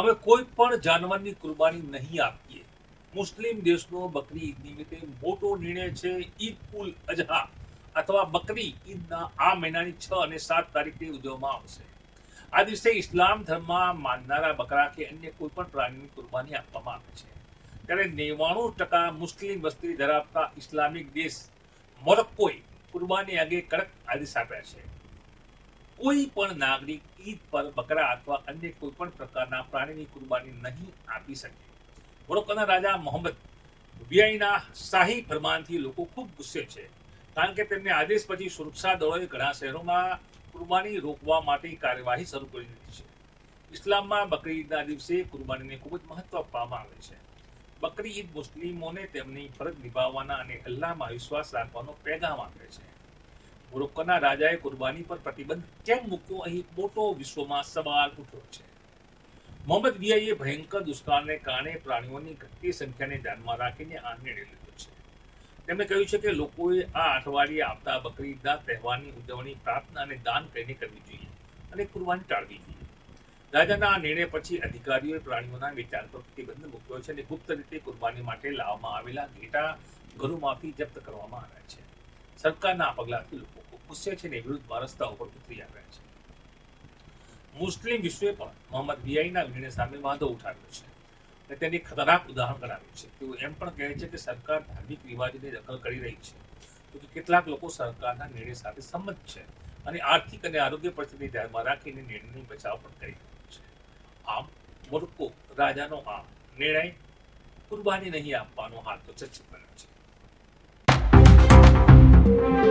અમે કોઈ પણ જાનવરની કુરબાની નહીં આપીએ. મુસ્લિમ દેશનો બકરી ઈદ નિમિત્તે મોટો નિર્ણય છે ઈદ ઉલ અજહા અથવા બકરી ઈદના આ મહિનાની છ અને સાત તારીખે ઉજવવામાં આવશે. આ દિવસે ઇસ્લામ ધર્મમાં માનનારા બકરા કે અન્ય કોઈ પણ પ્રાણીની કુરબાની આપવામાં આવે છે. ત્યારે નેવાણું ટકા મુસ્લિમ વસ્તી ધરાવતા ઇસ્લામિક દેશ મોરક્કોએ કુરબાની અંગે કડક આદેશ આપ્યા છે. કોઈ પણ નાગરિક ઈદ પર બકરા અથવા અન્ય કોઈ પણ પ્રકારના પ્રાણીની કુરબાની નહીં આપી શકે. મોરોક્કોના રાજા મોહમ્મદ વીઆઈના શાહી ફરમાનથી લોકો ખૂબ ગુસ્સે છે, કારણ કે તેમને આદેશ પછી સુરક્ષા દળોએ ઘણા શહેરોમાં કુરબાની રોકવા માટે કાર્યવાહી શરૂ કરી દીધી છે. ઇસ્લામમાં બકરી ઈદના દિવસે કુરબાનીને ખૂબ જ મહત્વ આપવામાં આવે છે. બકરી ઈદ મુસ્લિમોને તેમની ફરજ નિભાવવાના અને અલ્લાહમાં વિશ્વાસ રાખવાનો પેગામ આપે છે. મોરોક્કોના રાજાએ કુરબાની પર પ્રતિબંધ કેમ મૂક્યો? અહીં મોટો વિશ્વમાં સવાલ ઉઠ્યો છે. મોહમ્મદ વિયાઈએ ભયંકર દુષ્કાળને કારણે પ્રાણીઓની ઘટતી સંખ્યાને ધ્યાનમાં રાખીને આ નિર્ણય લીધો છે. તેમણે કહ્યું છે કે લોકોએ આ અઠવાડિયે આવતા બકરી ઈદના તહેવારની ઉજવણી પ્રાર્થના અને દાન કરીને કરવી જોઈએ અને કુરબાની ટાળવી જોઈએ. રાજાના આ નિર્ણય પછી અધિકારીઓએ પ્રાણીઓના વેચાણ પર પ્રતિબંધ મૂક્યો છે અને ગુપ્ત રીતે કુરબાની માટે લાવવામાં આવેલા ઘેટા ઘરોમાંથી જપ્ત કરવામાં આવ્યા છે. સરકારના આ લોકો ગુસ્સે છે ને વિરુદ્ધમાં રસ્તા ઉપર ઉતરી આવ્યા છે. મુસ્લિમ વિશ્વે પણ મોહમ્મદ બીઆઈના નિર્ણય સામે વાંધો ઉઠાવ્યો છે અને તેને ખતરનાક ઉદાહરણ ગણાવ્યું છે. તેઓ એમ પણ કહે છે કે સરકાર ધાર્મિક રિવાજોની દખલ કરી રહી છે. તો કે કેટલાક લોકો સરકારના નિર્ણય સાથે સંમત છે અને આર્થિક અને આરોગ્ય પરિસ્થિતિ ધ્યાનમાં રાખીને નિર્ણયની બચાવ પણ કરી રહ્યું છે. આમ મોરક્કો રાજાનો આ નિર્ણય કુરબાની નહીં આપવાનો હાથ તો ચર્ચિત બન્યો છે. Thank you.